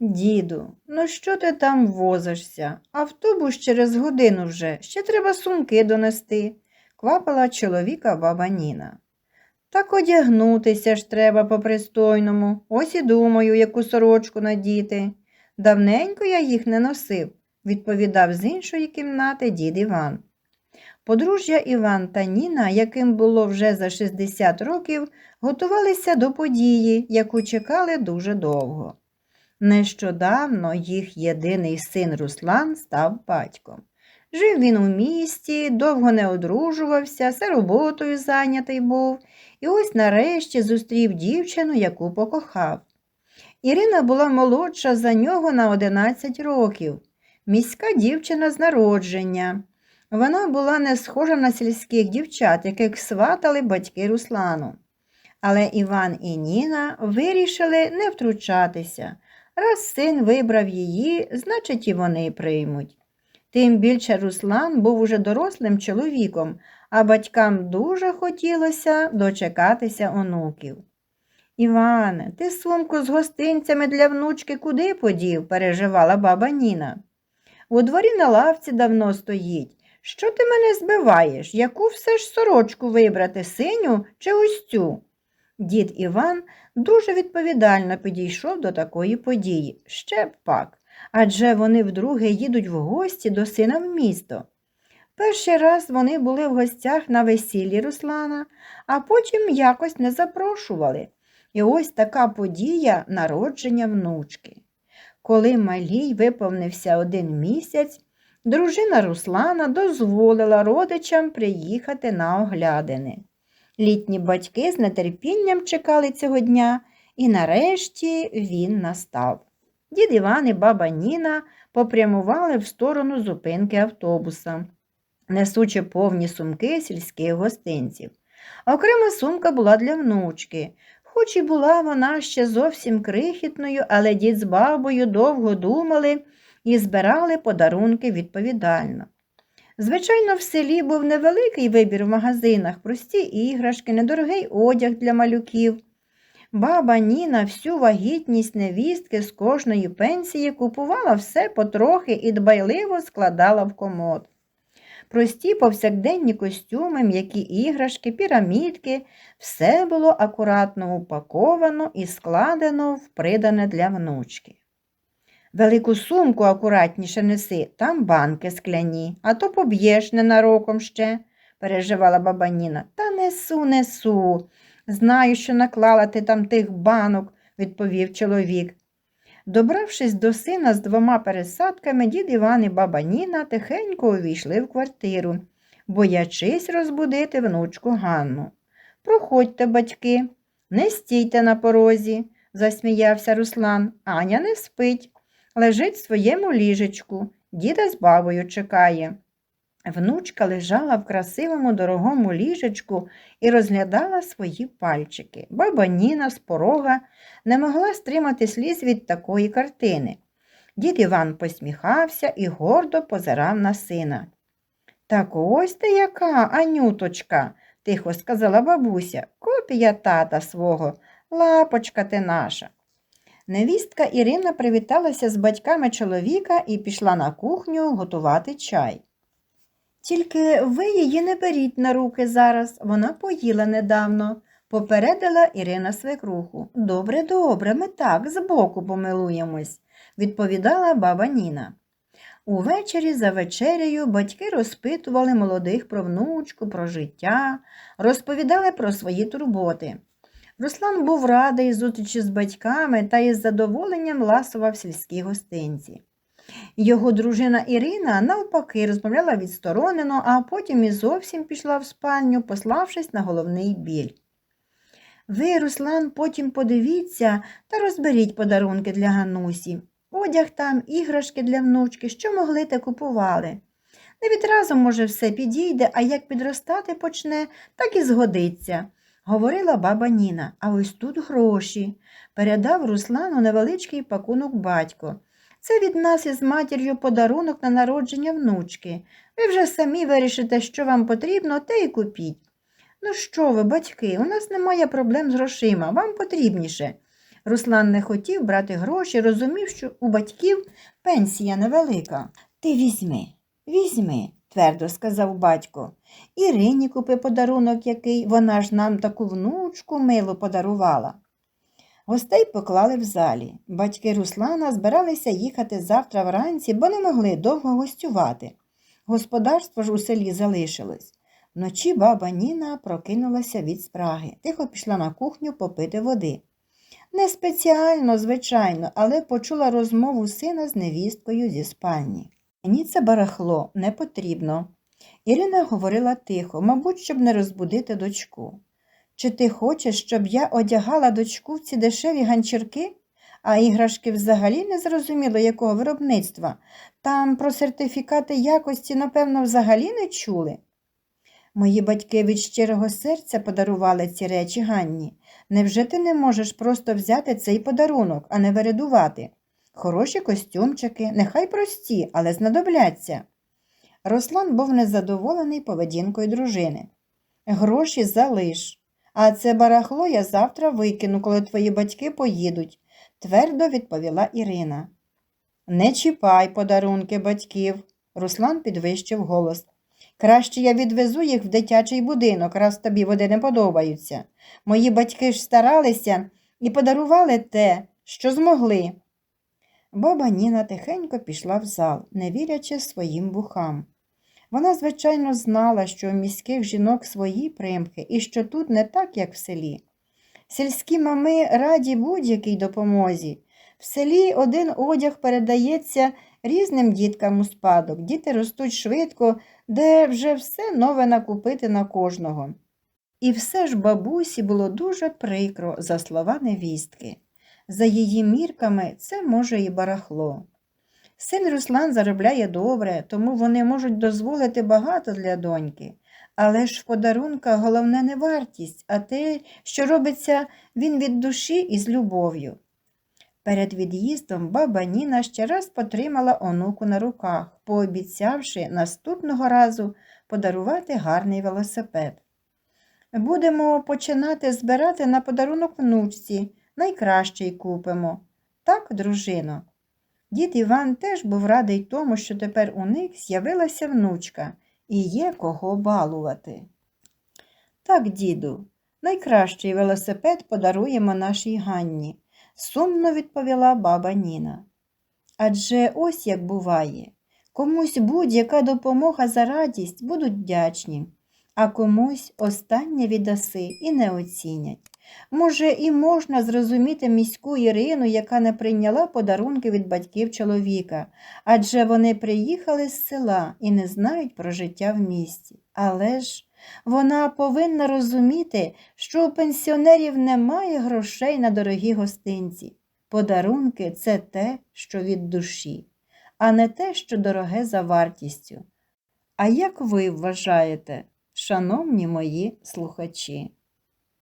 Діду, ну що ти там возишся? Автобус через годину вже, ще треба сумки донести, квапила чоловіка баба Ніна. Так одягнутися ж треба по-пристойному. Ось і думаю, яку сорочку надіти. Давненько я їх не носив, відповідав з іншої кімнати дід Іван. Подружжя Іван та Ніна, яким було вже за 60 років, готувалися до події, яку чекали дуже довго. Нещодавно їх єдиний син Руслан став батьком. Жив він у місті, довго не одружувався, все роботою зайнятий був, і ось нарешті зустрів дівчину, яку покохав. Ірина була молодша за нього на 11 років, міська дівчина з народження. Вона була не схожа на сільських дівчат, яких сватали батьки Руслану. Але Іван і Ніна вирішили не втручатися. Раз син вибрав її, значить і вони приймуть. Тим більше Руслан був уже дорослим чоловіком, а батькам дуже хотілося дочекатися онуків. Іване, ти сумку з гостинцями для внучки куди подів? переживала баба Ніна. У дворі на лавці давно стоїть. Що ти мене збиваєш? Яку все ж сорочку вибрати, синю чи ось цю? Дід Іван дуже відповідально підійшов до такої події. Ще б пак, адже вони вдруге їдуть в гості до сина в місто. Перший раз вони були в гостях на весіллі Руслана, а потім якось не запрошували. І ось така подія народження внучки. Коли малій виповнився один місяць, дружина Руслана дозволила родичам приїхати на оглядини. Літні батьки з нетерпінням чекали цього дня, і нарешті він настав. Дід Іван і баба Ніна попрямували в сторону зупинки автобуса, несучи повні сумки сільських гостинців. Окрема сумка була для внучки. Хоч і була вона ще зовсім крихітною, але дід з бабою довго думали і збирали подарунки відповідально. Звичайно, в селі був невеликий вибір в магазинах, прості іграшки, недорогий одяг для малюків. Баба Ніна всю вагітність невістки з кожної пенсії купувала все потрохи і дбайливо складала в комод. Прості повсякденні костюми, м'які іграшки, пірамідки все було акуратно упаковано і складено в придане для внучки. Велику сумку акуратніше неси, там банки скляні, а то поб'єш ненароком ще, переживала баба Ніна. Та несу, несу. Знаю, що наклала ти там тих банок, відповів чоловік. Добравшись до сина з двома пересадками, дід Іван і баба Ніна тихенько увійшли в квартиру, боячись розбудити внучку Ганну. Проходьте, батьки, не стійте на порозі, засміявся Руслан. Аня не спить, лежить в своєму ліжечку, діда з бабою чекає. Внучка лежала в красивому дорогому ліжечку і розглядала свої пальчики. Баба Ніна з порога не могла стримати сліз від такої картини. Дід Іван посміхався і гордо позирав на сина. Так ось ти яка, Анюточка, тихо сказала бабуся, копія тата свого, лапочка ти наша. Невістка Ірина привіталася з батьками чоловіка і пішла на кухню готувати чай. Тільки ви її не беріть на руки зараз, вона поїла недавно, попередила Ірина свекруху. Добре, добре, ми так збоку помилуємось, відповідала баба Ніна. Увечері за вечерею батьки розпитували молодих про внучку, про життя, розповідали про свої турботи. Руслан був радий зустрічі з батьками та із задоволенням ласував сільські гостинці. Його дружина Ірина, навпаки, розмовляла відсторонено, а потім і зовсім пішла в спальню, пославшись на головний біль. Ви, Руслан, потім подивіться та розберіть подарунки для Ганусі. Одяг там, іграшки для внучки, що могли те купували. Не відразу, може, все підійде, а як підростати почне, так і згодиться, говорила баба Ніна. А ось тут гроші. Передав Руслану невеличкий пакунок батько. Це від нас із матір'ю подарунок на народження внучки. Ви вже самі вирішите, що вам потрібно, те й купіть. Ну що ви, батьки, у нас немає проблем з грошима, вам потрібніше. Руслан не хотів брати гроші, розумів, що у батьків пенсія невелика. Ти візьми, візьми, твердо сказав батько. Ірині купи подарунок який, вона ж нам таку внучку милу подарувала. Гостей поклали в залі. Батьки Руслана збиралися їхати завтра вранці, бо не могли довго гостювати. Господарство ж у селі залишилось. Вночі баба Ніна прокинулася від спраги, тихо пішла на кухню попити води. Не спеціально, звичайно, але почула розмову сина з невісткою зі спальні. Мені це барахло не потрібно. Ірина говорила тихо, мабуть, щоб не розбудити дочку. Чи ти хочеш, щоб я одягала дочку в ці дешеві ганчірки? А іграшки взагалі не зрозуміло, якого виробництва. Там про сертифікати якості, напевно, взагалі не чули. Мої батьки від щирого серця подарували ці речі Ганні. Невже ти не можеш просто взяти цей подарунок, а не вередувати? Хороші костюмчики, нехай прості, але знадобляться. Руслан був незадоволений поведінкою дружини. Гроші залиш. А це барахло я завтра викину, коли твої батьки поїдуть, твердо відповіла Ірина. Не чіпай подарунки батьків, Руслан підвищив голос. Краще я відвезу їх в дитячий будинок, раз тобі вони не подобаються. Мої батьки ж старалися і подарували те, що змогли. Баба Ніна тихенько пішла в зал, не вірячи своїм вухам. Вона, звичайно, знала, що у міських жінок свої примхи і що тут не так, як в селі. Сільські мами раді будь-якій допомозі. В селі один одяг передається різним діткам у спадок. Діти ростуть швидко, де вже все нове накупити на кожного. І все ж бабусі було дуже прикро за слова невістки. За її мірками це може і барахло. Син Руслан заробляє добре, тому вони можуть дозволити багато для доньки. Але ж в подарунках головне не вартість, а те, що робиться він від душі і з любов'ю. Перед від'їздом баба Ніна ще раз потримала онуку на руках, пообіцявши наступного разу подарувати гарний велосипед. Будемо починати збирати на подарунок внучці, найкращий купимо. Так, дружино. Дід Іван теж був радий тому, що тепер у них з'явилася внучка і є кого балувати. Так, діду, найкращий велосипед подаруємо нашій Ганні, сумно відповіла баба Ніна. Адже ось як буває, комусь будь-яка допомога за радість будуть вдячні, а комусь останнє віддаси і не оцінять. Може, і можна зрозуміти міську Ірину, яка не прийняла подарунки від батьків чоловіка, адже вони приїхали з села і не знають про життя в місті. Але ж вона повинна розуміти, що у пенсіонерів немає грошей на дорогі гостинці. Подарунки це те, що від душі, а не те, що дороге за вартістю. А як ви вважаєте, шановні мої слухачі?